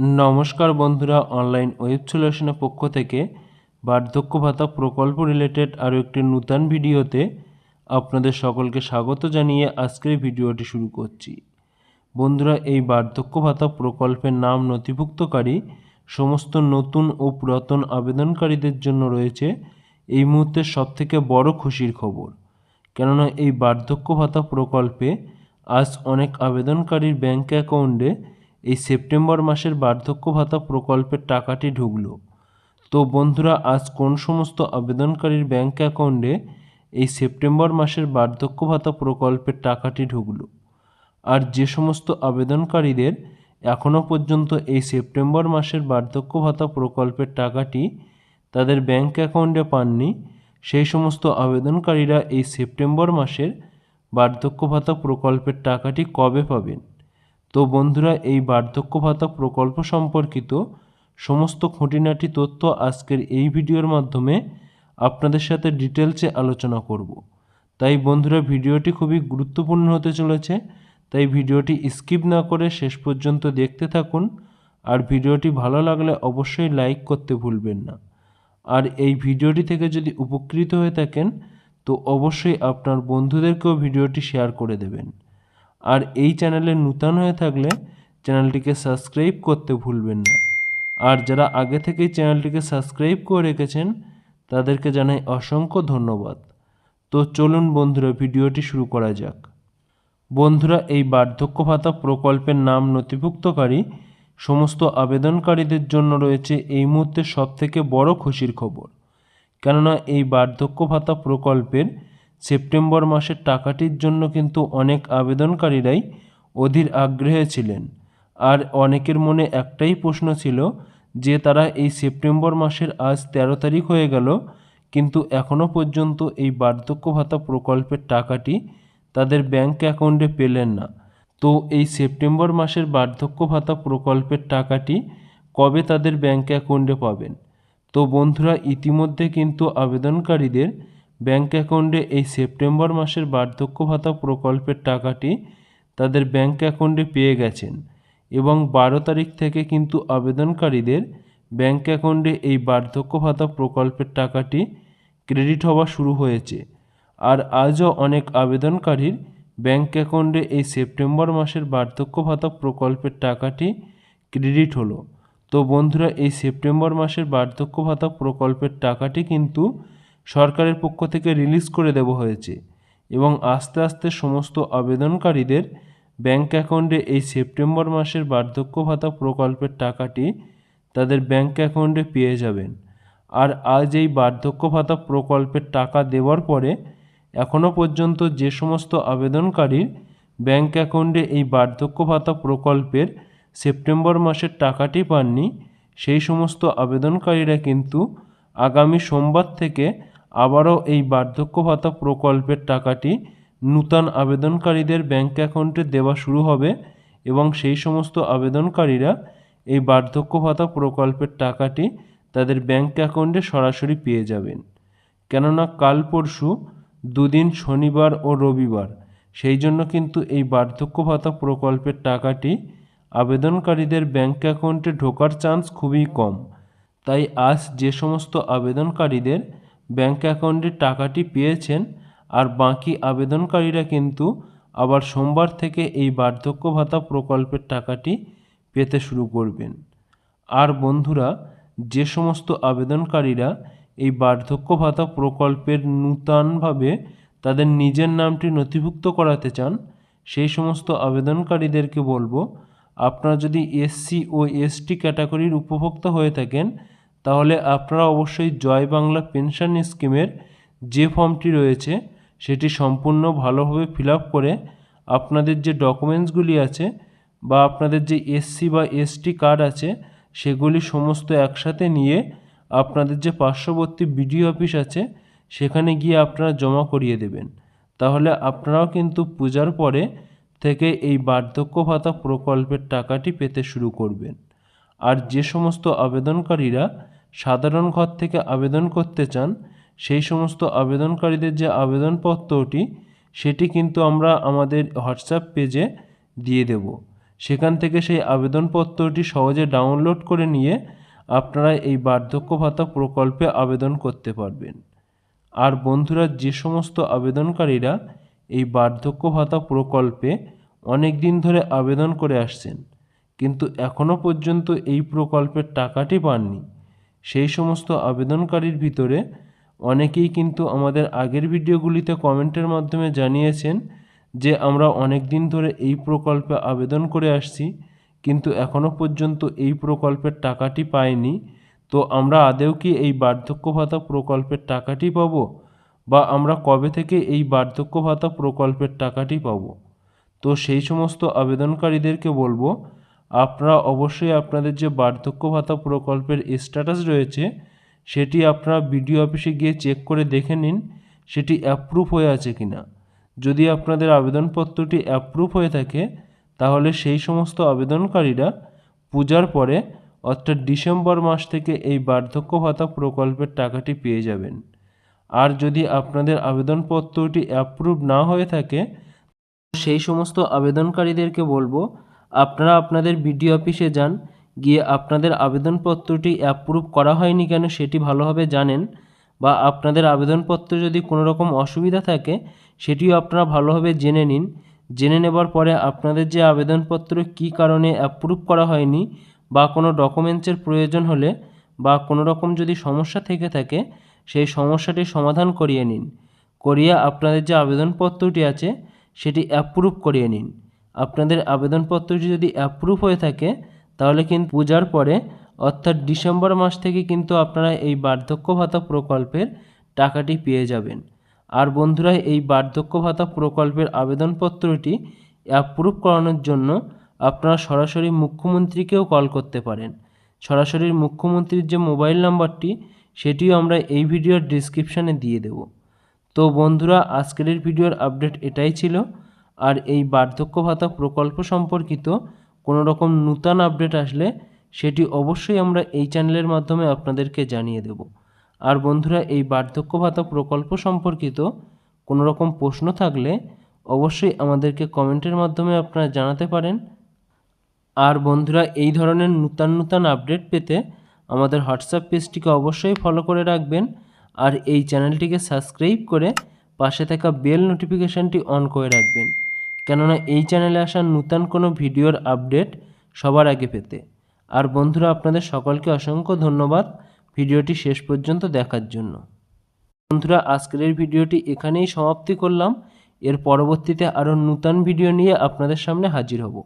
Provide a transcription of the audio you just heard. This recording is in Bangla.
নমস্কার বন্ধুরা অনলাইন ওয়েব সলিউশনের পক্ষ থেকে বার্ধক্য ভাতা প্রকল্প রিলেটেড আরও একটি নূতন ভিডিওতে আপনাদের সকলকে স্বাগত জানিয়ে আজকের ভিডিওটি শুরু করছি। বন্ধুরা, এই বার্ধক্য ভাতা প্রকল্পের নাম নথিভুক্তকারী সমস্ত নতুন ও পুরাতন আবেদনকারীদের জন্য রয়েছে। এই মুহূর্তে সবথেকে বড় খুশির খবর, কেননা এই বার্ধক্য ভাতা প্রকল্পে আজ অনেক আবেদনকারীর ব্যাঙ্ক অ্যাকাউন্টে এই সেপ্টেম্বর মাসের বার্ধক্য ভাতা প্রকল্পের টাকাটি ঢুকলো। তো বন্ধুরা, আজ কোন সমস্ত আবেদনকারীর ব্যাঙ্ক অ্যাকাউন্টে এই সেপ্টেম্বর মাসের বার্ধক্য ভাতা প্রকল্পের টাকাটি ঢুকলো? আর যে সমস্ত আবেদনকারীদের এখনও পর্যন্ত এই সেপ্টেম্বর মাসের বার্ধক্য ভাতা প্রকল্পের টাকাটি তাদের ব্যাঙ্ক অ্যাকাউন্টে পাননি, সেই সমস্ত আবেদনকারীরা এই সেপ্টেম্বর মাসের বার্ধক্য ভাতা প্রকল্পের টাকাটি কবে পাবেন? তো বন্ধুরা, এই বার্ধক্য ভাতা প্রকল্প সম্পর্কিত সমস্ত খুঁটিনাটি তথ্য আজকের এই ভিডিওর মাধ্যমে আপনাদের সাথে ডিটেলসে আলোচনা করব। তাই বন্ধুরা, ভিডিওটি খুবই গুরুত্বপূর্ণ হতে চলেছে, তাই ভিডিওটি স্কিপ না করে শেষ পর্যন্ত দেখতে থাকুন, আর ভিডিওটি ভালো লাগলে অবশ্যই লাইক করতে ভুলবেন না। আর এই ভিডিওটি থেকে যদি উপকৃত হয়ে থাকেন, তো অবশ্যই আপনার বন্ধুদেরকেও ভিডিওটি শেয়ার করে দেবেন। আর এই চ্যানেলে নূতন হয়ে থাকলে চ্যানেলটিকে সাবস্ক্রাইব করতে ভুলবেন না। আর যারা আগে থেকেই চ্যানেলটিকে সাবস্ক্রাইব করে রেখেছেন, তাদেরকে জানাই অসংখ্য ধন্যবাদ। তো চলুন বন্ধুরা, ভিডিওটি শুরু করা যাক। বন্ধুরা, এই বার্ধক্য ভাতা প্রকল্পের নাম নথিভুক্তকারী, সমস্ত আবেদনকারীদের জন্য রয়েছে এই মুহূর্তে সবথেকে বড় খুশির খবর। কেননা এই বার্ধক্য ভাতা প্রকল্পের সেপ্টেম্বর মাসের টাকাটির জন্য কিন্তু অনেক আবেদনকারীরাই অধীর আগ্রহে ছিলেন। আর অনেকের মনে একটাই প্রশ্ন ছিল যে তারা এই সেপ্টেম্বর মাসের আজ ১৩ তারিখ হয়ে গেল, কিন্তু এখনও পর্যন্ত এই বার্ধক্য ভাতা প্রকল্পের টাকাটি তাদের ব্যাঙ্ক অ্যাকাউন্টে পেলেন না। তো এই সেপ্টেম্বর মাসের বার্ধক্য ভাতা প্রকল্পের টাকাটি কবে তাদের ব্যাঙ্ক অ্যাকাউন্টে পাবেন? তো বন্ধুরা, ইতিমধ্যে কিন্তু আবেদনকারীদের ব্যাঙ্ক অ্যাকাউন্টে এই সেপ্টেম্বর মাসের বার্ধক্য ভাতা প্রকল্পের টাকাটি তাদের ব্যাঙ্ক অ্যাকাউন্টে পেয়ে গেছেন এবং বারো তারিখ থেকে কিন্তু আবেদনকারীদের ব্যাঙ্ক অ্যাকাউন্টে এই বার্ধক্য ভাতা প্রকল্পের টাকাটি ক্রেডিট হওয়া শুরু হয়েছে। আর আজও অনেক আবেদনকারীর ব্যাঙ্ক অ্যাকাউন্টে এই সেপ্টেম্বর মাসের বার্ধক্য ভাতা প্রকল্পের টাকাটি ক্রেডিট হলো। তো বন্ধুরা, এই সেপ্টেম্বর মাসের বার্ধক্য ভাতা প্রকল্পের টাকাটি কিন্তু সরকারের পক্ষ থেকে রিলিজ করে দেওয়া হয়েছে এবং আস্তে আস্তে সমস্ত আবেদনকারীদের ব্যাঙ্ক অ্যাকাউন্টে এই সেপ্টেম্বর মাসের বার্ধক্য ভাতা প্রকল্পের টাকাটি তাদের ব্যাঙ্ক অ্যাকাউন্টে পেয়ে যাবেন। আর আজ এই বার্ধক্য ভাতা প্রকল্পের টাকা দেওয়ার পরে এখনও পর্যন্ত যে সমস্ত আবেদনকারীর ব্যাঙ্ক অ্যাকাউন্টে এই বার্ধক্য ভাতা প্রকল্পের সেপ্টেম্বর মাসের টাকাটি পাননি, সেই সমস্ত আবেদনকারীরা কিন্তু আগামী সোমবার থেকে আবারও এই বার্ধক্য ভাতা প্রকল্পের টাকাটি নূতন আবেদনকারীদের ব্যাঙ্ক অ্যাকাউন্টে দেওয়া শুরু হবে এবং সেই সমস্ত আবেদনকারীরা এই বার্ধক্য ভাতা প্রকল্পের টাকাটি তাদের ব্যাঙ্ক অ্যাকাউন্টে সরাসরি পেয়ে যাবেন। কেননা কাল পরশু দুদিন শনিবার ও রবিবার, সেই জন্য কিন্তু এই বার্ধক্য ভাতা প্রকল্পের টাকাটি আবেদনকারীদের ব্যাঙ্ক অ্যাকাউন্টে ঢোকার চান্স খুবই কম। তাই আজ যে সমস্ত আবেদনকারীদের ব্যাঙ্ক অ্যাকাউন্টে টাকাটি পেয়েছেন আর বাকি আবেদনকারীরা কিন্তু আবার সোমবার থেকে এই বার্ধক্য ভাতা প্রকল্পের টাকাটি পেতে শুরু করবেন। আর বন্ধুরা, যে সমস্ত আবেদনকারীরা এই বার্ধক্য ভাতা প্রকল্পের নূতনভাবে তাদের নিজের নামটি নথিভুক্ত করাতে চান, সেই সমস্ত আবেদনকারীদেরকে বলব, আপনারা যদি এসসি ও এসটি ক্যাটাগরির উপভোক্তা হয়ে থাকেন তাহলে আপনারা অবশ্যই জয় বাংলা পেনশন স্কিমের যে ফর্মটি রয়েছে, সেটি সম্পূর্ণ ভালোভাবে ফিল করে আপনাদের যে ডকুমেন্টসগুলি আছে বা আপনাদের যে এসসি বা এসটি কার্ড আছে, সেগুলি সমস্ত একসাথে নিয়ে আপনাদের যে পার্শ্ববর্তী বিডিও অফিস আছে, সেখানে গিয়ে আপনারা জমা করিয়ে দেবেন। তাহলে আপনারাও কিন্তু পূজার পরে থেকে এই বার্ধক্য ভাতা প্রকল্পের টাকাটি পেতে শুরু করবেন। আর যে সমস্ত আবেদনকারীরা সাধারণ ঘর থেকে আবেদন করতে চান, সেই সমস্ত আবেদনকারীদের যে আবেদনপত্রটি, সেটি কিন্তু আমরা আমাদের হোয়াটসঅ্যাপ পেজে দিয়ে দেব। সেখান থেকে সেই আবেদনপত্রটি সহজে ডাউনলোড করে নিয়ে আপনারা এই বার্ধক্য ভাতা প্রকল্পে আবেদন করতে পারবেন। আর বন্ধুরা, যে সমস্ত আবেদনকারীরা এই বার্ধক্য ভাতা প্রকল্পে অনেক দিন ধরে আবেদন করে আসছেন কিন্তু এখনও পর্যন্ত এই প্রকল্পের টাকাটি পাননি। সেই সমস্ত আবেদনকারীর ভিতরে অনেকেই কিন্তু আমাদের আগের ভিডিওগুলিতে কমেন্টের মাধ্যমে জানিয়েছেন যে আমরা অনেক দিন ধরে এই প্রকল্পে আবেদন করে আসছি, কিন্তু এখনও পর্যন্ত এই প্রকল্পের টাকাটি পাইনি। তো আমরা আদেও কি এই বার্ধক্য ভাতা প্রকল্পের টাকাটি পাব বা আমরা কবে থেকে এই বার্ধক্য ভাতা প্রকল্পের টাকাটি পাব? তো সেই সমস্ত আবেদনকারীদেরকে বলব আপনারা অবশ্যই আপনাদের যে বার্ধক্য ভাতা প্রকল্পের স্ট্যাটাস রয়েছে, সেটি আপনারা বিডিও অফিসে গিয়ে চেক করে দেখে নিন, সেটি অ্যাপ্রুভ হয়ে আছে কি না যদি আপনাদের আবেদনপত্রটি অ্যাপ্রুভ হয়ে থাকে, তাহলে সেই সমস্ত আবেদনকারীরা পূজার পরে, অর্থাৎ ডিসেম্বর মাস থেকে এই বার্ধক্য ভাতা প্রকল্পের টাকাটি পেয়ে যাবেন। আর যদি আপনাদের আবেদনপত্রটি অ্যাপ্রুভ না হয়ে থাকে, সেই সমস্ত আবেদনকারীদেরকে বলব আপনারা আপনাদের বিডিও অফিসে যান, গিয়ে আপনাদের আবেদনপত্রটি অ্যাপ্রুভ করা হয়নি কেন সেটি ভালোভাবে জানেন বা আপনাদের আবেদনপত্র যদি কোনো রকম অসুবিধা থাকে সেটিও আপনারা ভালোভাবে জেনে নিন। জেনে নেবার পরে আপনাদের যে আবেদনপত্র কী কারণে অ্যাপ্রুভ করা হয়নি বা কোনো ডকুমেন্টসের প্রয়োজন হলে বা কোনো রকম যদি সমস্যা থেকে থাকে সেই সমস্যাটির সমাধান করিয়ে নিন। করিয়ে আপনাদের যে আবেদনপত্রটি আছে সেটি অ্যাপ্রুভ করিয়ে নিন। আপনাদের আবেদনপত্রটি যদি অ্যাপ্রুভ হয়ে থাকে, তাহলে কিন্তু পূজার পরে, অর্থাৎ ডিসেম্বর মাস থেকে কিন্তু আপনারা এই বার্ধক্য ভাতা প্রকল্পের টাকাটি পেয়ে যাবেন। আর বন্ধুরা, এই বার্ধক্য ভাতা প্রকল্পের আবেদনপত্রটি অ্যাপ্রুভ করানোর জন্য আপনারা সরাসরি মুখ্যমন্ত্রীকেও কল করতে পারেন। সরাসরি মুখ্যমন্ত্রীর যে মোবাইল নাম্বারটি সেটিও আমরা এই ভিডিওর ডিসক্রিপশানে দিয়ে দেব। তো বন্ধুরা, আজকের ভিডিওর আপডেট এটাই ছিল। আর এই বার্ধক্য ভাতা প্রকল্প সম্পর্কিত কোনো রকম নূতন আপডেট আসলে সেটি অবশ্যই আমরা এই চ্যানেলের মাধ্যমে আপনাদেরকে জানিয়ে দেব। আর বন্ধুরা, এই বার্ধক্য ভাতা প্রকল্প সম্পর্কিত কোনো রকম প্রশ্ন থাকলে অবশ্যই আমাদেরকে কমেন্টের মাধ্যমে আপনারা জানাতে পারেন। আর বন্ধুরা, এই ধরনের নূতন নূতন আপডেট পেতে আমাদের হোয়াটসঅ্যাপ পেজটিকে অবশ্যই ফলো করে রাখবেন। আর এই চ্যানেলটিকে সাবস্ক্রাইব করে পাশে থাকা বেল নোটিফিকেশানটি অন করে রাখবেন। কেননা এই চ্যানেলে আসা নূতন কোনো ভিডিওর আপডেট সবার আগে পেতে। আর বন্ধুরা, আপনাদের সকলকে অসংখ্য ধন্যবাদ ভিডিওটি শেষ পর্যন্ত দেখার জন্য। বন্ধুরা, আজকের এই ভিডিওটি এখানেই সমাপ্তি করলাম। এর পরবর্তীতে আরও নূতন ভিডিও নিয়ে আপনাদের সামনে হাজির হব।